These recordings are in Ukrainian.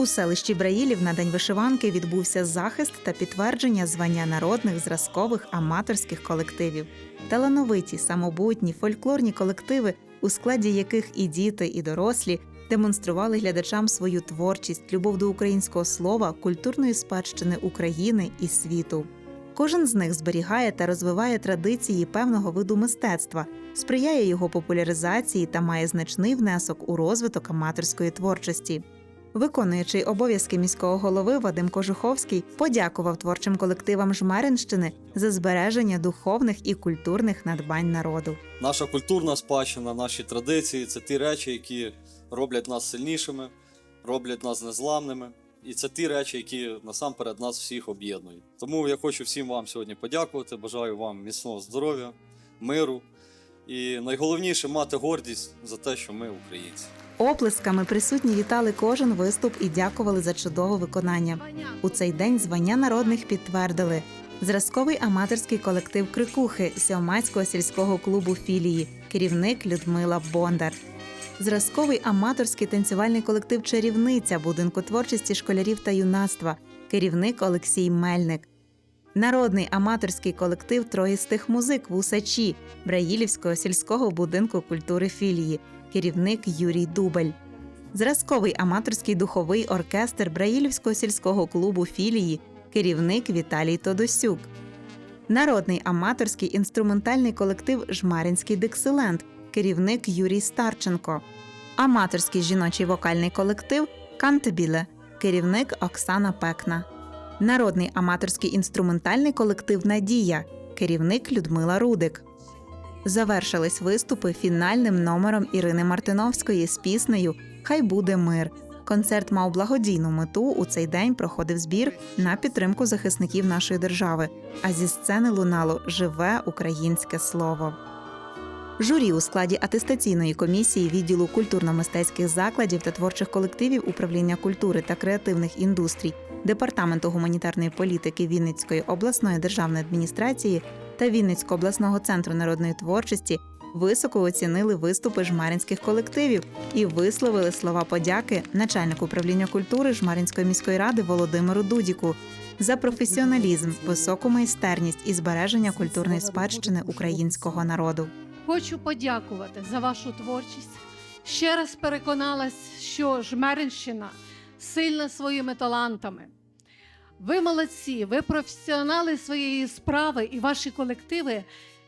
У селищі Браїлів на День вишиванки відбувся захист та підтвердження звання народних зразкових аматорських колективів. Талановиті, самобутні, фольклорні колективи, у складі яких і діти, і дорослі демонстрували глядачам свою творчість, любов до українського слова, культурної спадщини України і світу. Кожен з них зберігає та розвиває традиції певного виду мистецтва, сприяє його популяризації та має значний внесок у розвиток аматорської творчості. Виконуючий обов'язки міського голови Вадим Кожуховський подякував творчим колективам Жмеринщини за збереження духовних і культурних надбань народу. Наша культурна спадщина, наші традиції це ті речі, які роблять нас сильнішими, роблять нас незламними. І це ті речі, які насамперед нас всіх об'єднують. Тому я хочу всім вам сьогодні подякувати. Бажаю вам міцного здоров'я, миру і найголовніше мати гордість за те, що ми українці. Оплесками присутні вітали кожен виступ і дякували за чудове виконання. У цей день звання народних підтвердили зразковий аматорський колектив Крикухи Сьомацького сільського клубу філії, керівник Людмила Бондар. Зразковий аматорський танцювальний колектив Чарівниця будинку творчості школярів та юнацтва, керівник Олексій Мельник. Народний аматорський колектив троїстих музик Вусачі Браїлівського сільського будинку культури філії, керівник Юрій Дубель. Зразковий аматорський духовий оркестр Браїлівського сільського клубу філії, керівник Віталій Тодосюк. Народний аматорський інструментальний колектив Жмаринський диксилент, керівник Юрій Старченко. Аматорський жіночий вокальний колектив Кантебіле, керівник Оксана Пекна. Народний аматорський інструментальний колектив Надія, керівник Людмила Рудик. Завершились виступи фінальним номером Ірини Мартиновської з піснею Хай буде мир. Концерт мав благодійну мету. У цей день проходив збір на підтримку захисників нашої держави. А зі сцени лунало живе українське слово. Журі у складі атестаційної комісії відділу культурно-мистецьких закладів та творчих колективів управління культури та креативних індустрій Департаменту гуманітарної політики Вінницької обласної державної адміністрації та Вінницького обласного центру народної творчості високо оцінили виступи жмаринських колективів і висловили слова подяки начальнику управління культури Жмаринської міської ради Володимиру Дудіку за професіоналізм, високу майстерність і збереження культурної спадщини українського народу. Хочу подякувати за вашу творчість. Ще раз переконалась, що Жмеринщина сильна своїми талантами. Ви молодці, ви професіонали своєї справи, і ваші колективи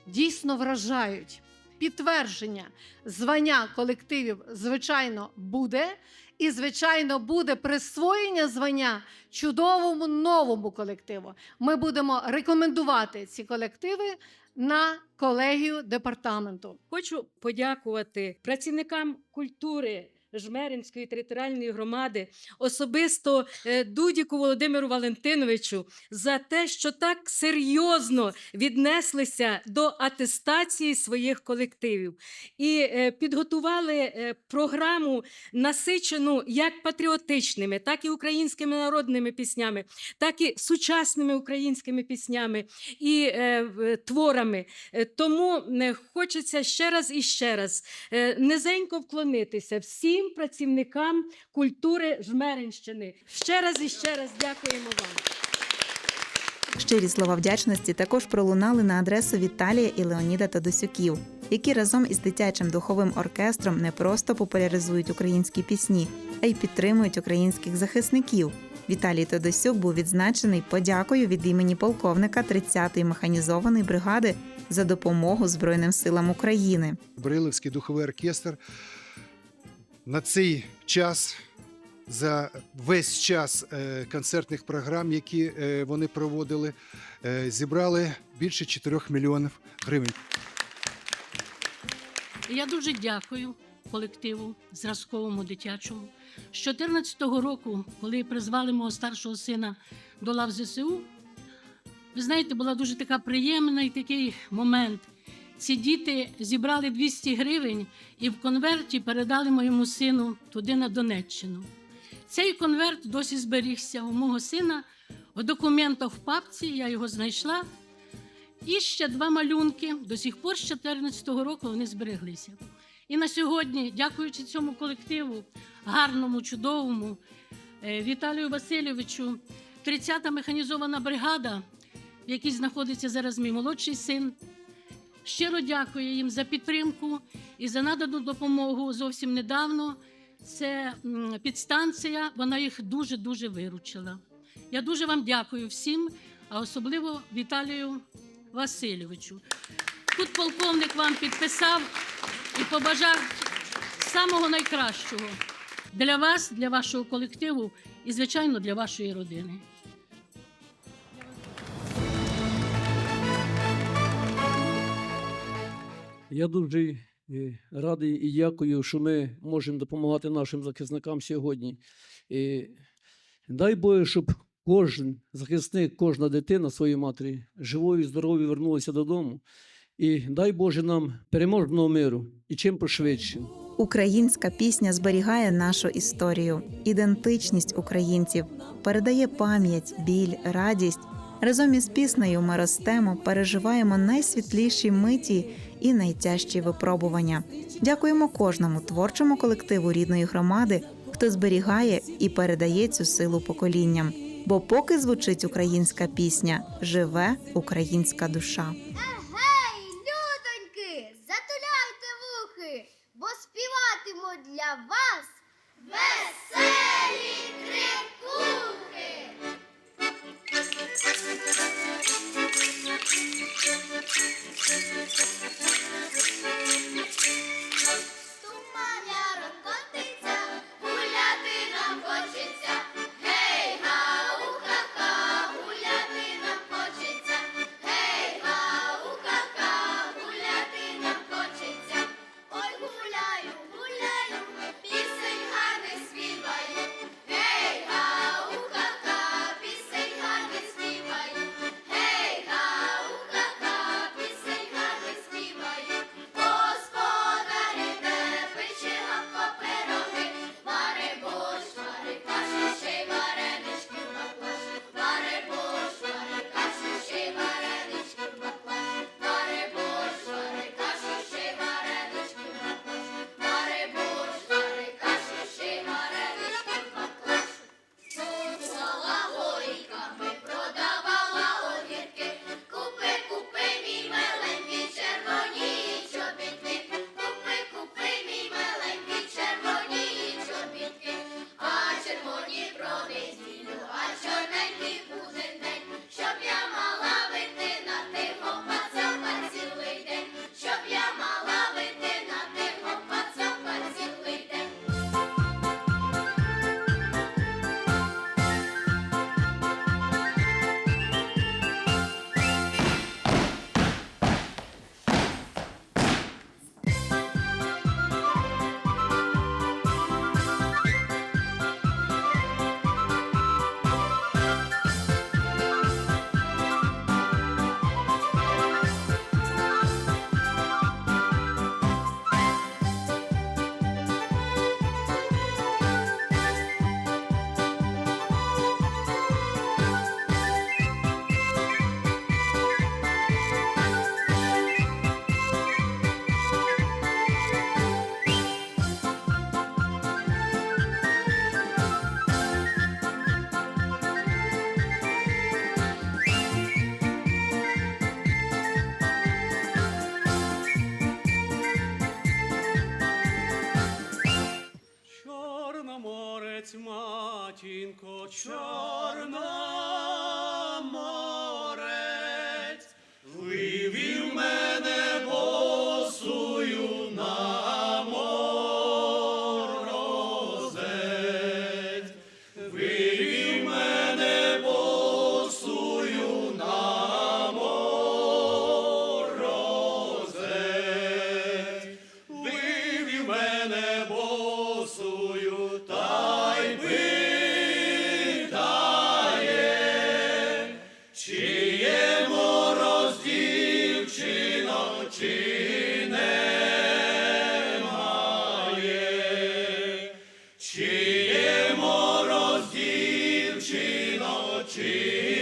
дійсно вражають. Підтвердження звання колективів, звичайно, буде. І, звичайно, буде присвоєння звання чудовому новому колективу. Ми будемо рекомендувати ці колективи на колегію департаменту. Хочу подякувати працівникам культури Жмеринської територіальної громади, особисто е, Дудіку Володимиру Валентиновичу, за те, що так серйозно віднеслися до атестації своїх колективів і е, підготували е, програму, насичену як патріотичними, так і українськими народними піснями, так і сучасними українськими піснями і творами. Тому хочеться ще раз і ще раз низенько вклонитися всім працівникам культури Жмеринщини. Ще раз і ще раз дякуємо вам. Щирі слова вдячності також пролунали на адресу Віталія і Леоніда Тодосюків, які разом із дитячим духовим оркестром не просто популяризують українські пісні, а й підтримують українських захисників. Віталій Тодосюк був відзначений подякою від імені полковника 30-ї механізованої бригади за допомогу Збройним силам України. Брилівський духовий оркестр на цей час, за весь час е, концертних програм, які е, вони проводили, е, зібрали більше 4 мільйонів гривень. Я дуже дякую колективу зразковому дитячому. З 14-го року, коли призвали мого старшого сина до лав ЗСУ, ви знаєте, була дуже така приємна і такий момент. Ці діти зібрали 200 гривень і в конверті передали моєму сину туди на Донеччину. Цей конверт досі зберігся у мого сина в документах в папці, я його знайшла. І ще два малюнки до сих пор з 2014 року вони збереглися. І на сьогодні, дякуючи цьому колективу, гарному, чудовому, е, Віталію Васильовичу, 30-та механізована бригада, в якій знаходиться зараз мій молодший син. Щиро дякую їм за підтримку і за надану допомогу зовсім недавно. Це підстанція, вона їх дуже-дуже виручила. Я дуже вам дякую всім, а особливо Віталію Васильовичу. Тут полковник вам підписав і побажав самого найкращого для вас, для вашого колективу і, звичайно, для вашої родини. Я дуже е, радий і дякую, що ми можемо допомагати нашим захисникам сьогодні. І дай Боже, щоб кожен захисник, кожна дитина своїй матері живою, здоровою вернулася додому. І дай Боже нам переможного миру і чим пошвидше. Українська пісня зберігає нашу історію, ідентичність українців, передає пам'ять, біль, радість. Разом із піснею ми ростемо, переживаємо найсвітліші миті і найтяжчі випробування. Дякуємо кожному творчому колективу рідної громади, хто зберігає і передає цю силу поколінням. Бо поки звучить українська пісня, живе українська душа. Матінко, чорноморець, Jesus.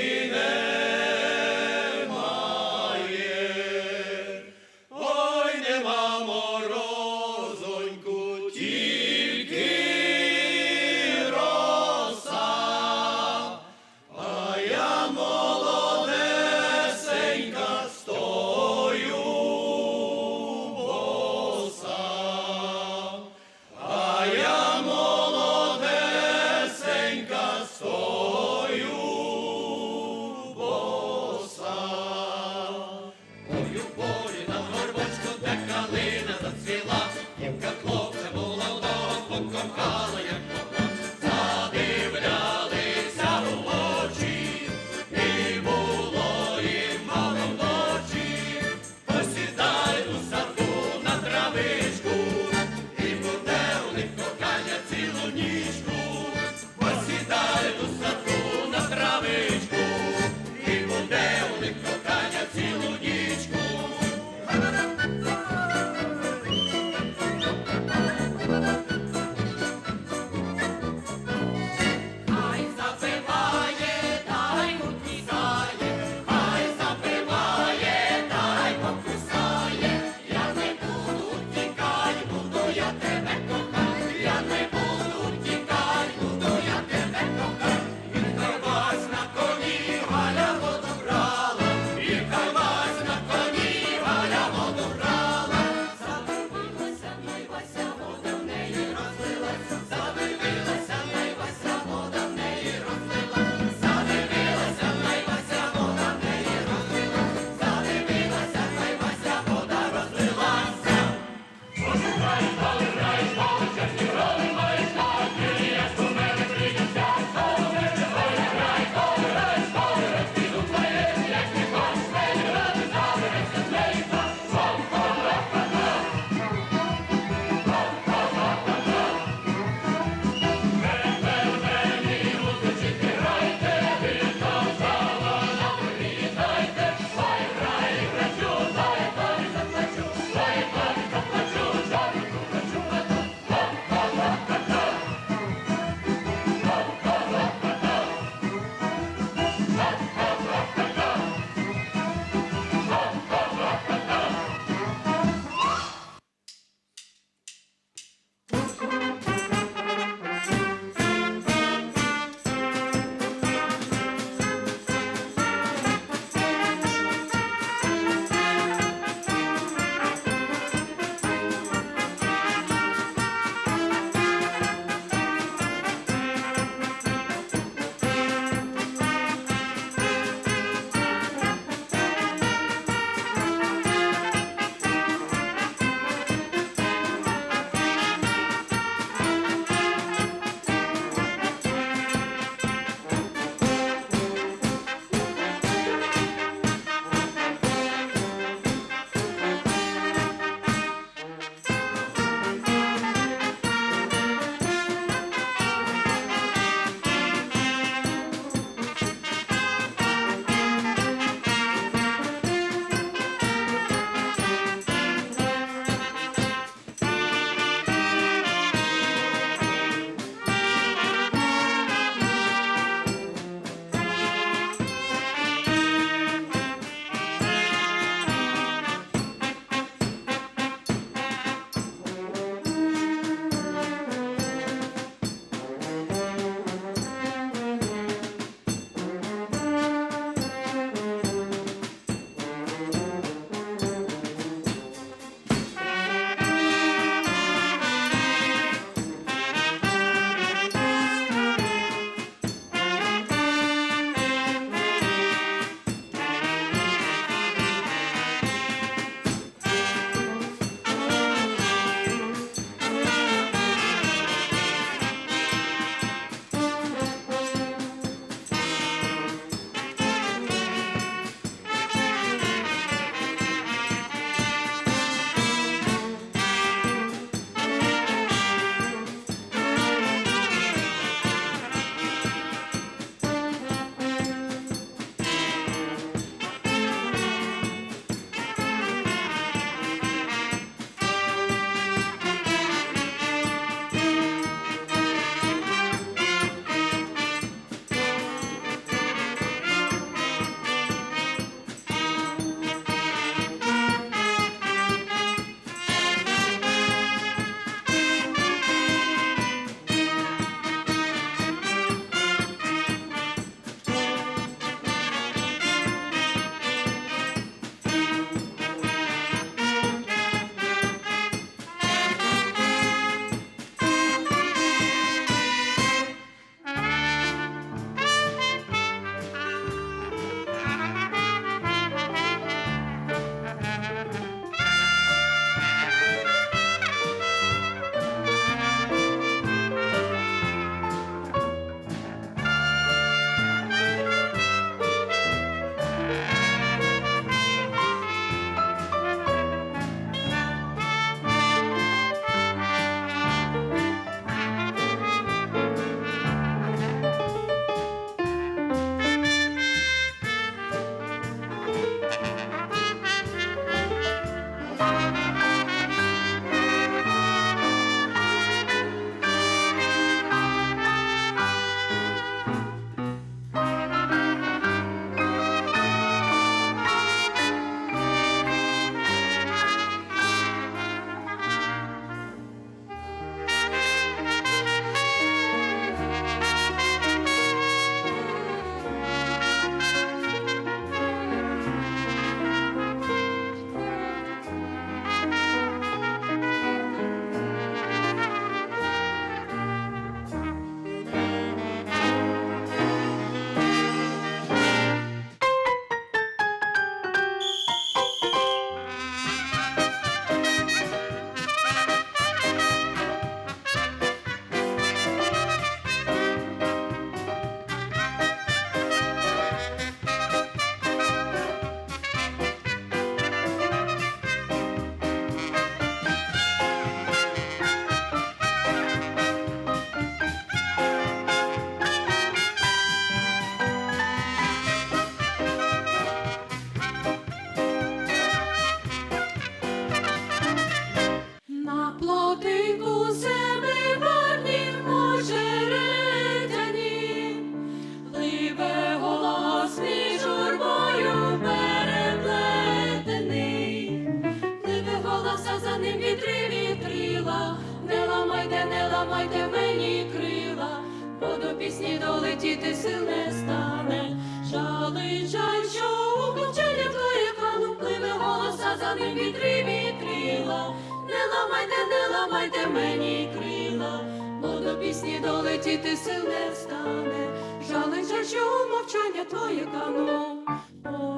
Мовчання твоє кано,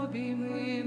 Обійми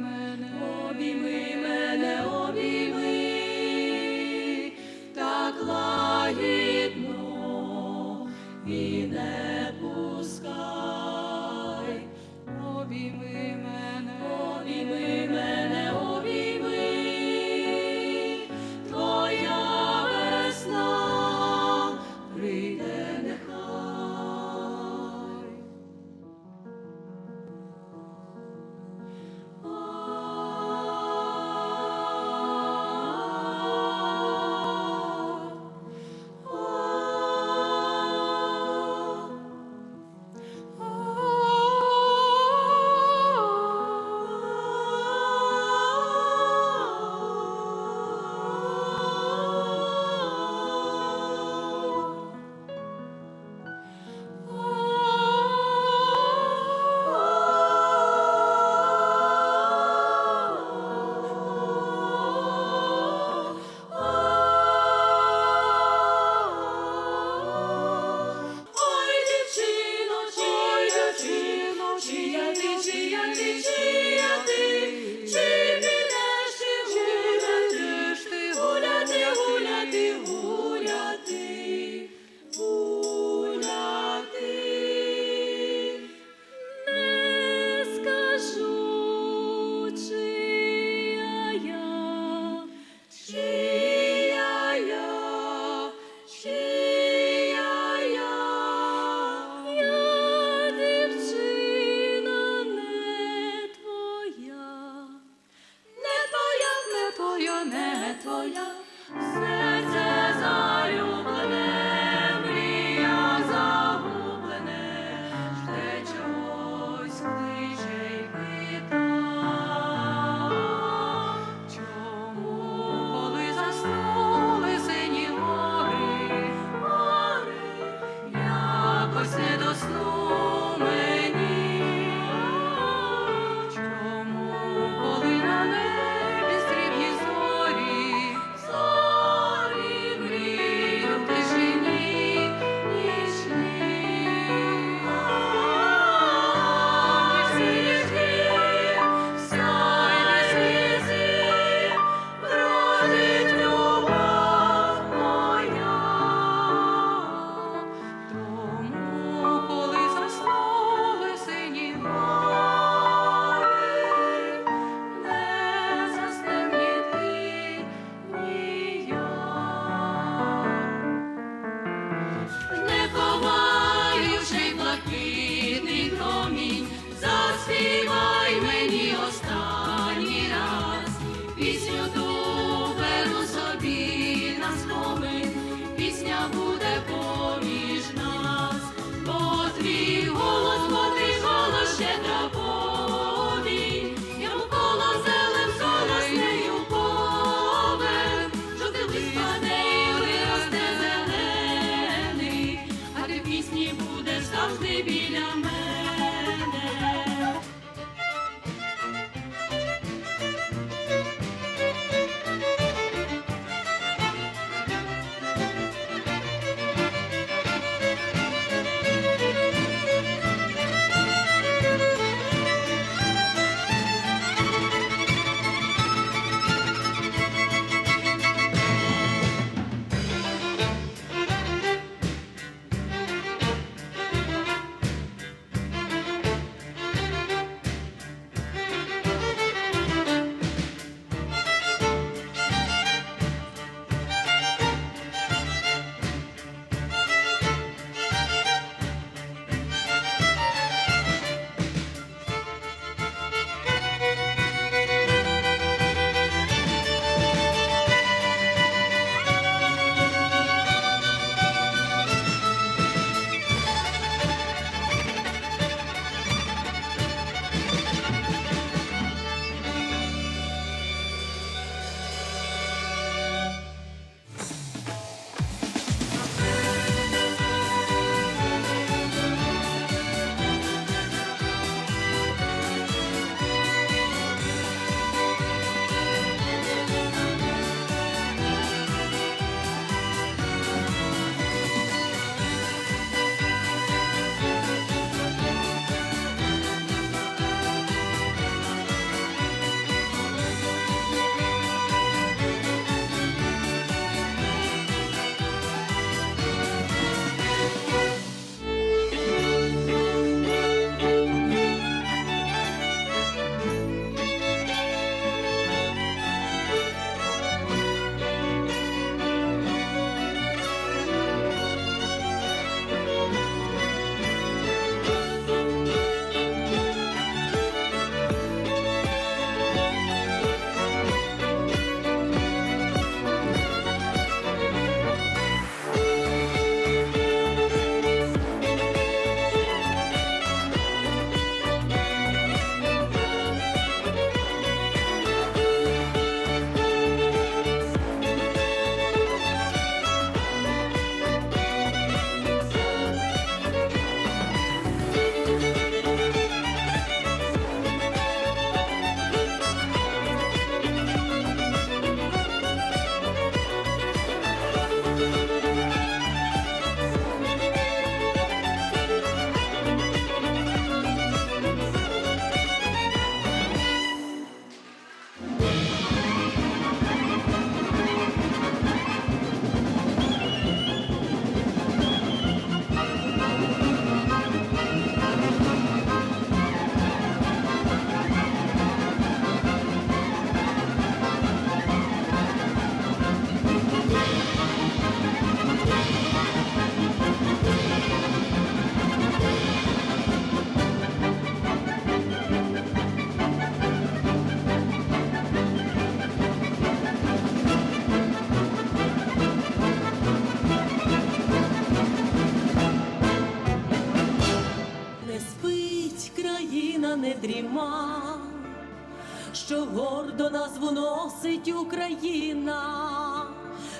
Україна,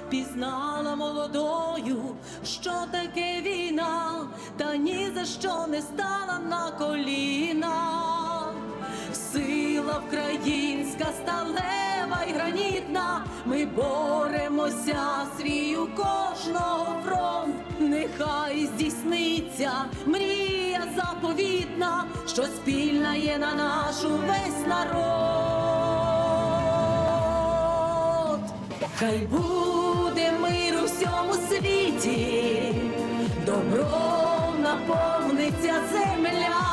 пізнала молодою, що таке війна, та ні за що не стала на коліна. Сила українська сталева й гранітна, ми боремося свій у кожного фронт. Нехай здійсниться мрія заповітна, що спільна є на нашу весь народ. Хай буде мир у всьому світі, добром наповниться земля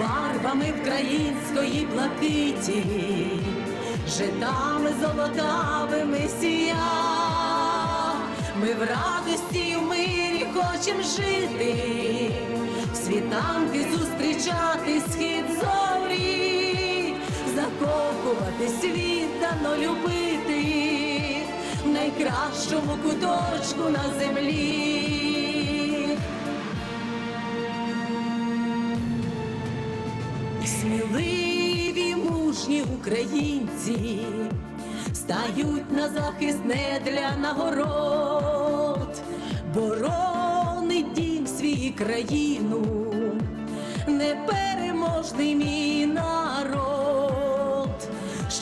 барвами української блакиті, житами золотавими сія. Ми в радості в мирі хочем жити, в світанки зустрічати схід зорі, закохувати світ та но любити в найкращому куточку на землі. Сміливі мужні українці стають на захист не для нагород, боронить дім свій країну, непереможний мій народ,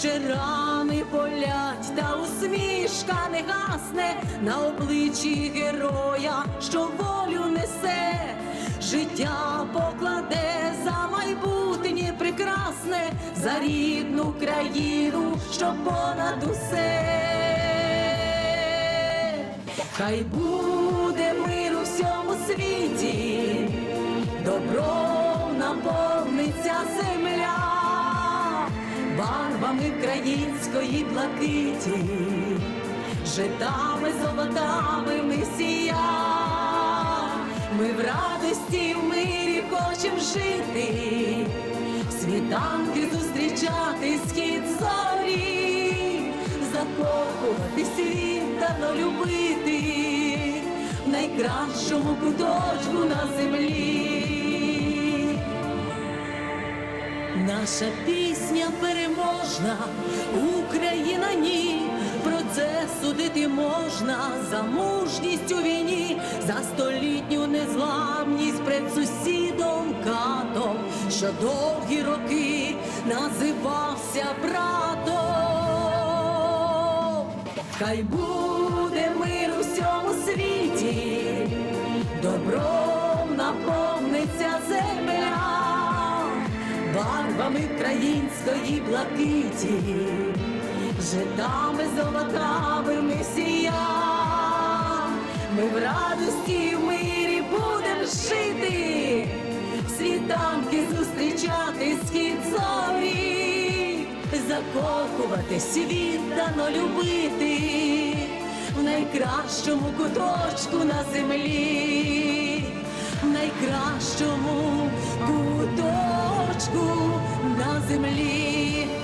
ще рани болять, та усмішка не гасне на обличчі героя, що волю несе, життя покладе за майбутнє прекрасне, за рідну країну, що понад усе. Хай буде мир у всьому світі, добром наповниться земля, барвами української блакиті, житами золотавими сія. Ми в радості в мирі хочем жити, світанки зустрічати схід зорі, закохувати світ та любити в найкращому куточку на землі. Наша пісня переможна, Україна ні. Про це судити можна за мужність у війні, за столітню незламність перед сусідом катом, що довгі роки називався братом. Хай буде мир у всьому світі, добром наповниться земля барвами української блакиті, житами золотавими сія. Ми в радості й в мирі будем жити, світанки зустрічати схід зорі, закохувати світ та но любити в найкращому куточку на землі, найкращому куточку Квіточку на землі.